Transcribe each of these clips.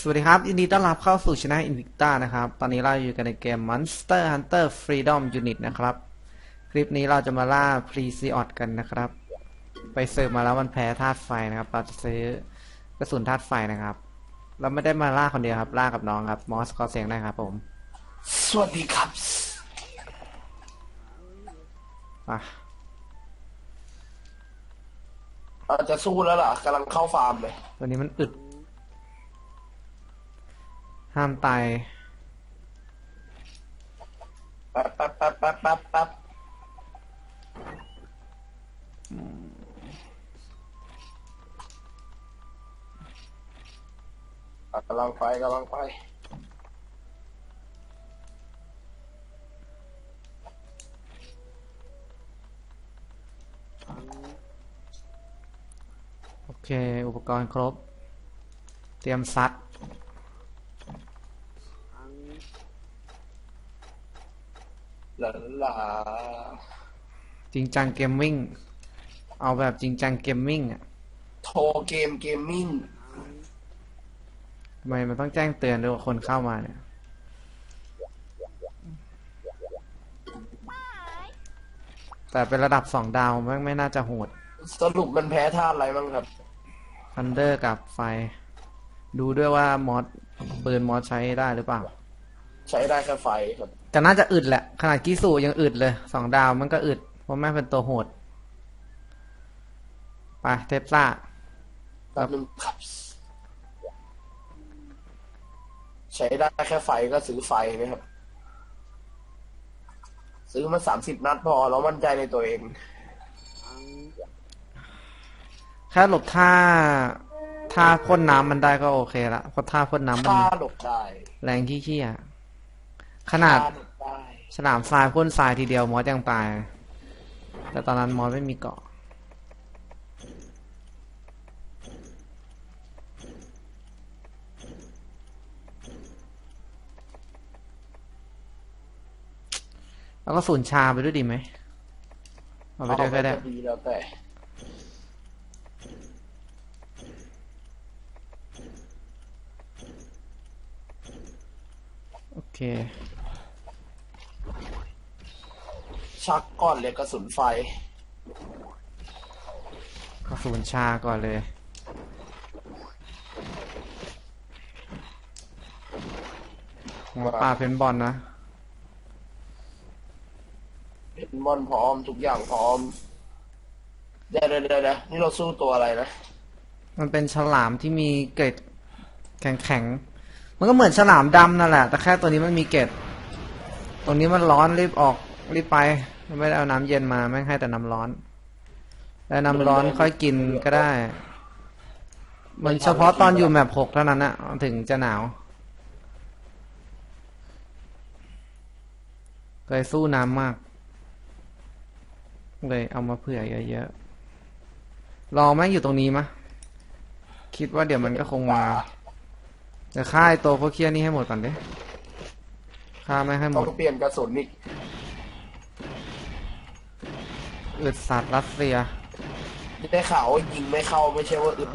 สวัสดีครับ ยินดีต้อนรับเข้าสู่ช anel Invicta นะครับ ตอนนี้เราอยู่กันในเกม Monster Hunter Freedom Unit นะครับ คลิปนี้เราจะมาล่า p r e s e o t กันนะครับ ไปเสิร์ฟมาแล้วมันแพ้ธาตุไฟนะครับ เราจะซื้อกระสุนธาตุไฟนะครับ เราไม่ได้มาล่าคนเดียวครับ ล่ากับน้องครับ มอสขอเสียงได้ครับผม สวัสดีครับอะอาจจะสู้แล้วล่ะกำลังเข้าฟาร์มเลยตัวนี้มันอึด ห้ามตายแป๊บแป๊บแป๊บแป๊บแป๊บแป๊บกำลังไปกำลังไปโอเค อุปกรณ์ครบ เตรียมซัด หลาลาจริงจังเกมมิ่ง เอาแบบจริงจังเกมมิ่งอะ โทรเกมเกมมิ่งทำไมมันต้องแจ้งเตือนด้วยว่าคนเข้ามาเนี่ย แต่เป็นระดับสองดาวไม่ไม่น่าจะโหดสรุปมันแพ้ธาตุอะไรบ้างครับ ทันเดอร์กับไฟ ดูด้วยว่ามอสปืนมอสใช้ได้หรือเปล่า ใช้ได้แค่ไฟครับ แต่น่าจะอึดแหละ ขนาดกิสูยังอึดเลยสองดาวมันก็อึด เพราะแม่งเป็นตัวโหด ไปเทปซ่าแป๊บนึงครับใช้ได้แค่ไฟก็ซื้อไฟนะครับ ซื้อมาสามสิบนัดพอแล้วมั่นใจในตัวเอง แค่หลบท่าท่าพ่นน้ำมันได้ก็โอเคละเพราะท่าพ่นน้ำมันค่าหลบได้ แรงขี้ๆอะขนาดค่าหลบได้ ฉลามทรายพ่นทรายทีเดียวมอสยังตาย แต่ตอนนั้นมอสไม่มีเกาะแล้วก็สูนชาไปด้วยดีไหมเอาไปด้วยก็ได้เอาปดีแล้วแต่โอเค ชักก้อนเหล็กกระสุนไฟก็สูนชาก่อนเลย หัวปลาเพนบอลนะ เป็นมอนพร้อมทุกอย่างพร้อมเดี๋ยวเดี๋ยวเดี๋ยวเดี๋ยวนี่เราสู้ตัวอะไรนะ มันเป็นฉลามที่มีเกล็ดแข็งๆ มันก็เหมือนฉลามดำนั่นแหละ แต่แค่ตัวนี้มันมีเกล็ด ตรงนี้มันร้อนรีบออกรีบไป ไม่ได้เอาน้ำเย็นมาแม่งให้แต่น้ำร้อน แล้วน้ำร้อนค่อยกินก็ได้ มันเฉพาะตอนอยู่แมปหกเท่านั้นนะถึงจะหนาว เคยสู้น้ำมาก เลยเอามาเผื่อเยอะๆ รอแม่งอยู่ตรงนี้มะ คิดว่าเดี๋ยวมันก็คงมาเดี๋ยวฆ่าไอ้ตัวพวกเคียนี่ให้หมดก่อนดิฆ่าไม่งให้หมต้อดงเปลี่ยนกระสุนอีก อึดสัตว์รัสเซีย ได้ข่าวว่ายิงไม่เข้าไม่ใช่ว่าอึด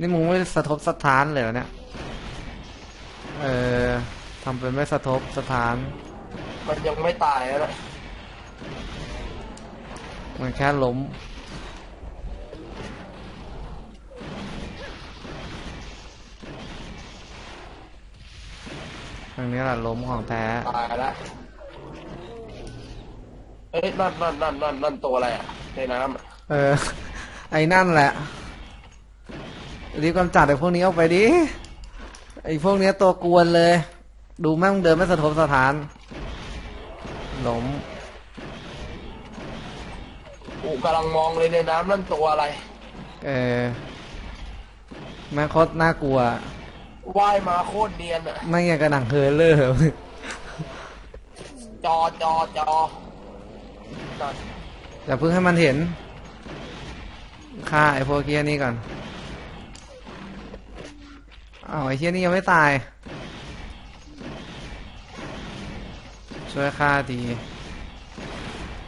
นี่มึงไม่สะทบสถานเลยเหรอเนี่ย เออทำเป็นไม่สะทบสถาน มันยังไม่ตายแล้วนะมันแค่ล้ม ทางนี้แหละล้มของแท้ ตายแล้ว เอ้ยนั่นนั่นนั่นนั่นนั่นตัวอะไรอะในน้ำอะเออ ไอ้นั่นแหละรีบกำจัดไอ้พวกนี้ออกไปดิไอ้พวกเนี้ยตัวกวนเลย ดูแม่งเดินไม่สะทบสถานล้มกูกำลังมองเลยในน้ำนั่นตัวอะไรเออแม่งโคตรน่ากลัวว่ายมาโคตรเนียนอะไม่งอย่างกระหนังเฮอเลอร์ จอจอจอนั่น อย่าเพิ่งให้มันเห็นฆ่าไอ้พวกเคียนี่ก่อนเอาไอ้เคียนี่ยังไม่ตาย ช่วยฆ่าที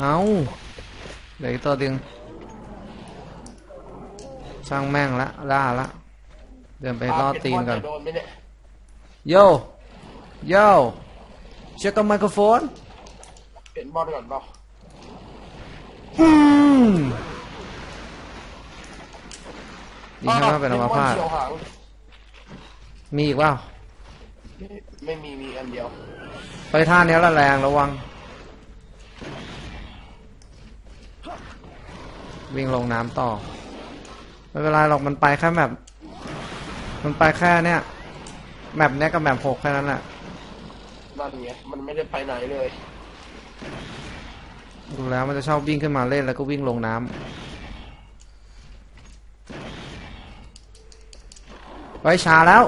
เอาเหลืออีกตัวดึงช่างแม่งละล่าละเดินไปล่อตีนก่อนโดนไหมเนี่ยโยโยเช็คกับไมโครโฟนเปลี่ยนบอลก่อนเปล่า อืมดีแค่ว่าเป็นอัมพาตเขียวหางมีอีกว่าไม่ไม่มีมีอันเดียว ไปท่าเนี้ยละแรงระวัง วิ่งลงน้ำต่อ ไม่เป็นไรหรอกมันไปแค่แบบ มันไปแค่เนี้ยแมปเนี้ยกับแมปหกแค่นั้นแหละนั่นไงมันไม่ได้ไปไหนเลย ดูแล้วมันจะชอบวิ่งขึ้นมาเล่นแล้วก็วิ่งลงน้ำไว้ช้าแล้ว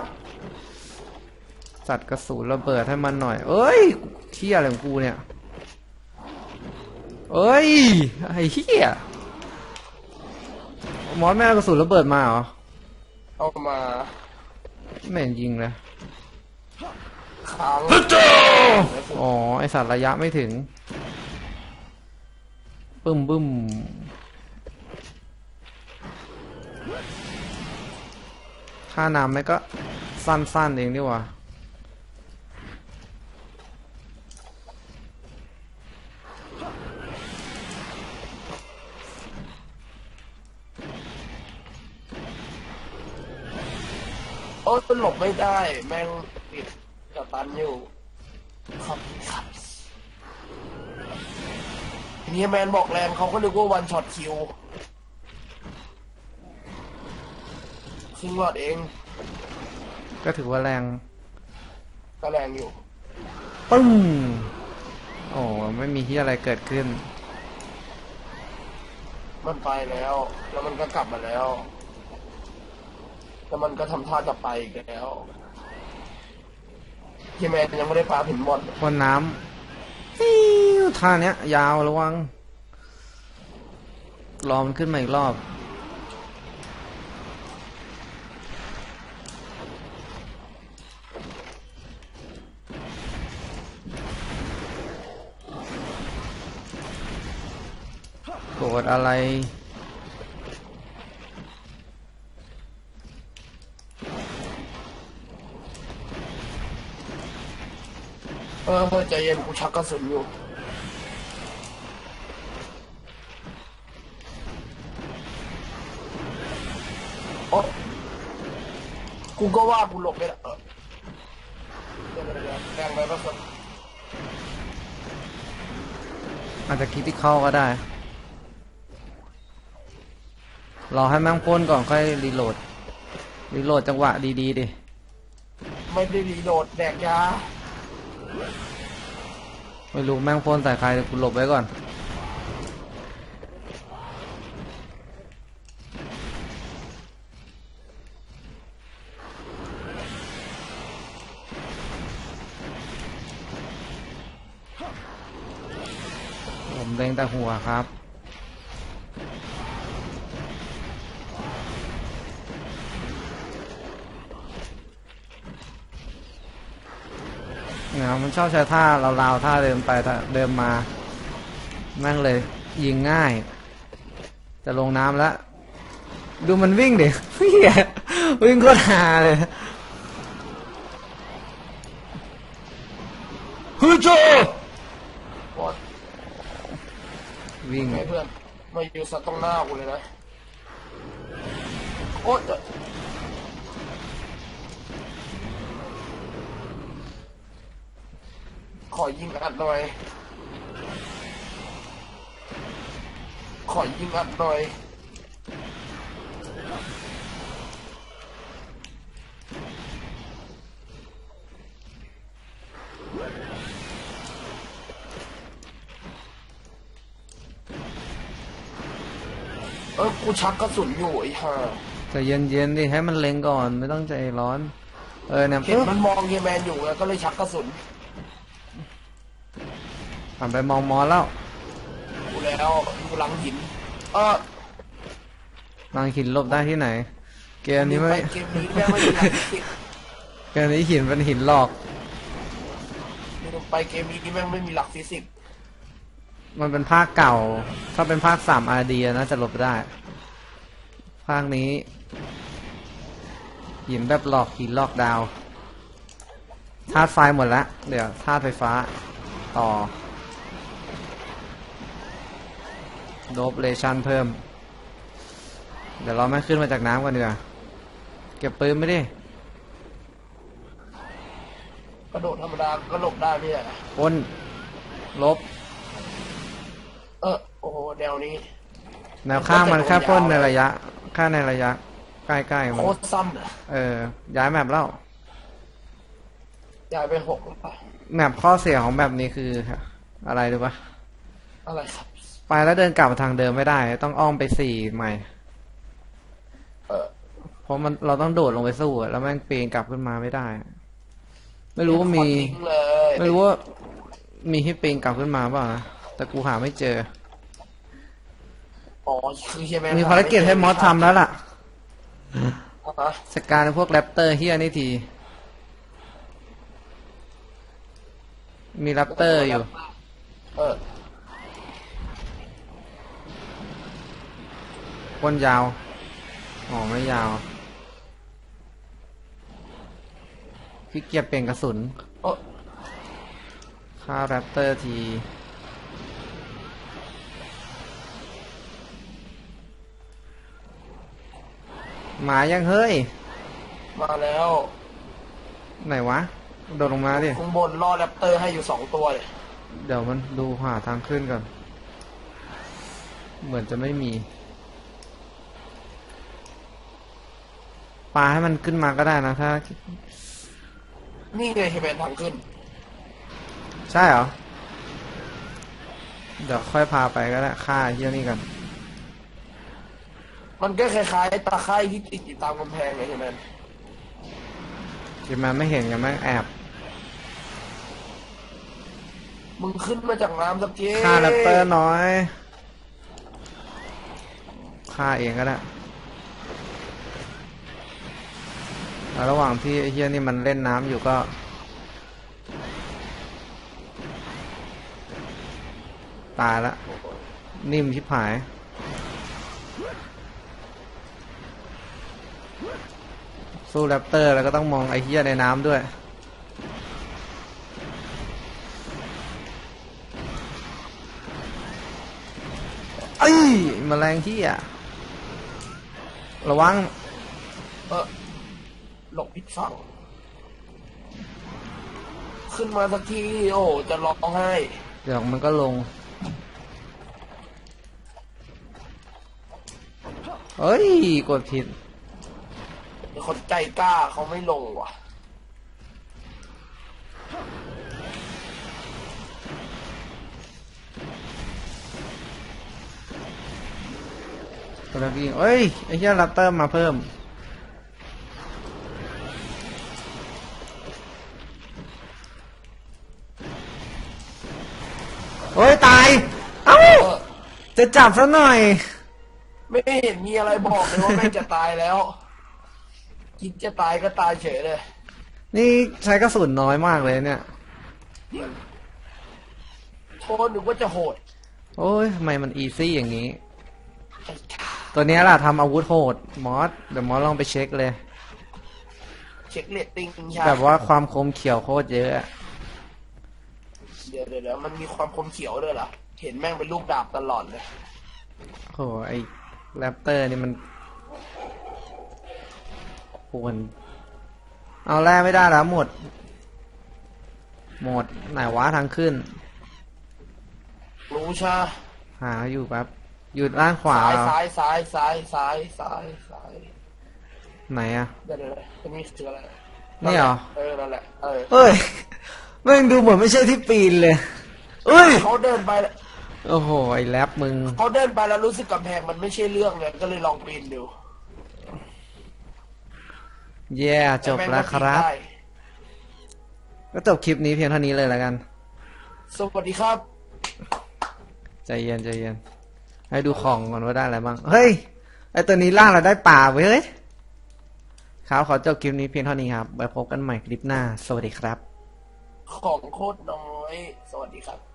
จัดกระสุนระเบิดให้มันหน่อย เอ้ยเที่ยอะไรของกูเนี่ย เอ้ย ไอ้เหี้ยมอสแม่เอากระสุนระเบิดมาเหรอ เอามา ไม่เห็นยิงเลยค้างอ๋อ ไอสัตว์ระยะไม่ถึง บึ้มบึ้มค่าน้ำไม่ก็สั้นๆเองดีกว่าโอ้ยหลบไม่ได้ แม่งติดกระตันอยู่ครับครับ ทีนี้แมนบอกแรงเขาก็นึกว่าวันช็อตคิวครึ่งหลอดเองก็ถือว่าแรงก็แรงอยู่ ปึ้งโอ้ไม่มีที่อะไรเกิดขึ้น มันไปแล้ว แล้วมันก็กลับมาแล้วแล้วมันก็ทำท่าจะไปอีกแล้วเฮียแมนยังไม่ได้ปาผินบอลบนน้ำฟิว ท่าเนี้ย ยาวระวัง รอมันขึ้นมาอีกรอบโกรธอะไรเออเออใจเย็นกูชักกระสุนอยู่ กูก็ว่ากูหลบไม่ได้เออเดี๋ยวเดี๋ยวเดี๋ยวแรงไปปะคนอาจจะคิดที่เข้าก็ได้ รอให้แม่งพ่นก่อนค่อยรีโหลด รีโหลดจังหวะดีๆดิ ไม่ได้รีโหลดแดกยาไม่รู้แม่งพ่นใส่ใครแต่กูหลบไว้ก่อน ผมเล็งแต่หัวครับเนี่ยมันชอบใช้ท่าราวๆท่าเดิมไปเดิมมาแม่งเลยยิงง่าย จะลงน้ำแล้ว ดูมันวิ่งเฮียวิ่งโคตรฮาเลยฮึโจอ๊ย วิ่งไงเพื่อนมาอยู่สัตว์ตรงหน้ากูเลยนะ โอ๊ยขอยิงอัดหน่อย ขอยิงอัดหน่อย เออกูชักกระสุนอยู่ไอ้ห่าใจะเย็นๆดิให้มันเล็งก่อนไม่ต้องใจร้อน เออเนี่ยเห็นปึ๊บมันมองเฮียแมนอยู่แล้วก็เลยชักกระสุนผ่านไปมองมอแล้วกูแล้วกูหลังหิน เออนางหินหลบได้ที่ไหน เกมนี้ไม่ไปเกมนี้แม่งไม่มีหลักฟิสิกส์เกมนี้หินเป็นหินหลอก ไปเกมนี้แม่งไม่มีหลักฟิสิกส์ มันเป็นภาคเก่า ถ้าเป็นภาคสามอาร์ดีน่าจะหลบได้ ภาคนี้หินแบบหลอกหินหลอกดาวธาตุไฟหมดแล้วเดี๋ยวธาตุไฟฟ้าต่อโดบเลชันเพิ่ม เดี๋ยวเราไม่ขึ้นมาจากน้ำกันดีกว่าเก็บปืนไม่ดิกระโดดธรรมดาก็หลบได้ไม่ใช่เหรอปนลบ เออโอ้โหแนวนี้ แนวข้างมันแค่พ่นในระยะแค่ในระยะ ใกล้ๆมันโคตรซ้ำเลยเออ ย้ายแมปแล้วย้ายไปหกหรือเปล่าแมปข้อเสียของแบบนี้คืออะไรรู้ปะอะไรครับ ไปแล้วเดินกลับมาทางเดิมไม่ได้ ต้องอ้อมไปสี่ใหม่ เออ เพราะมันเราต้องโดดลงไปสู้อะแล้วแม่งปีนกลับขึ้นมาไม่ได้ ไม่รู้ว่ามีขอทิ้งเลยไม่รู้ว่ามีให้ปีนกลับขึ้นมาเปล่านะ แต่กูหาไม่เจอ อ๋อคือใช่ไหมมีภารกิจให้มอสทำแล้วล่ะฮะจัดการพวกแรปเตอร์เฮียนี่ที มีแรปเตอร์อยู่ เออก้นยาว อ๋อ ไม่ยาวขี้เกียจเปลี่ยนกระสุนเออฆ่าแรปเตอร์ที มายังเฮ้ย มาแล้วไหนวะ โดดลงมาดิ ข้างบนล่อแรปเตอร์ให้อยู่สองตัวเลยเดี๋ยวมันดูหาทางขึ้นก่อน เหมือนจะไม่มีปลาให้มันขึ้นมาก็ได้นะถ้า นี่ไงใช่ไหมทางขึ้น ใช่เหรอ เดี๋ยวค่อยพาไปก็ได้ฆ่าไอ้เฮียนี่กัน มันก็คล้ายๆตาไคร่ที่ติดอยู่ตามกำแพงไงใช่ไหมที่มันไม่เห็นกันแม่งแอบมึงขึ้นมาจากน้ำสักทีฆ่าแรปเตอร์น้อยฆ่าเองก็ได้แล้วระหว่างที่ไอ้เฮียนี่มันเล่นน้ำอยู่ก็ ตายละนิ่มชิบหาย สู้แรปเตอร์แล้วก็ต้องมองไอ้เฮียในน้ำด้วย เอ้ยแมลงที่อะ ระวัง เออหลบผิดฝั่งขึ้นมาสักทีโอ้โหจะร้องไห้ เดี๋ยวมันก็ลง เฮ้ย กดผิดเดี๋ยว คนใจกล้าเขาไม่ลงว่ะกดวิ่งเอ้ย ไอ้เหี้ยแรปเตอร์มาเพิ่มเฮ้ย ตาย เอ้าเออจะจับซะหน่อย ไม่เห็นมีอะไรบอกเลยว่าแม่งจะตายแล้ว คิดจะตายก็ตายเฉยเลย นี่ใช้กระสุนน้อยมากเลยเนี่ย โทษนึกว่าจะโหด โอ้ยทำไมมันอีซี่อย่างนี้ไอ้ข้าตัวเนี้ยล่ะทำอาวุธโหด มอส เดี๋ยวมอสลองไปเช็คเลย เช็คเรตติ้งใช่แบบว่าความคมเขียวโคตรเยอะอะ เดี๋ยวเดี๋ยวเดี๋ยวมันมีความคมเขียวด้วยเหรอ เห็นแม่งเป็นลูกดาบตลอดเลย โอ้โหไอแรปเตอร์นี่มัน ควร เอาแร่ไม่ได้แล้วหมด หมด ไหนวะทางขึ้น รู้ชาหาอยู่แป๊บอยู่ด้านขวาซ้ายเหรอซ้ายซ้ายซ้ายซ้ายซ้ายซ้ายไหนอะเดี๋ยวเดี๋ยวเดี๋ยวจะมีคืออะไรนี่เหรอ เออนั่นแหละเออเฮ้ยแม่งดูเหมือนไม่ใช่ที่ปีนเลยเอ้ย เขาเดินไปโอ้โห ไอแรปมึง เขาเดินไปแล้วรู้สึกกำแพงมันไม่ใช่เรื่องเลยก็เลยลองปีนดู แย่จบแล้วครับต่ม่งก็ปีนได้ก็จบคลิปนี้เพียงเท่านี้เลยแล้วกัน สวัสดีครับ ใจเย็นใจเย็น ให้ดูของก่อนว่าได้อะไรบ้าง เฮ้ย ไอตัวนี้ล่าเราได้ป่าเว้ยเฮ้ยครับขอจบคลิปนี้เพียงเท่านี้ครับไว้พบกันใหม่คลิปหน้า สวัสดีครับ ของโคตรน้อย สวัสดีครับ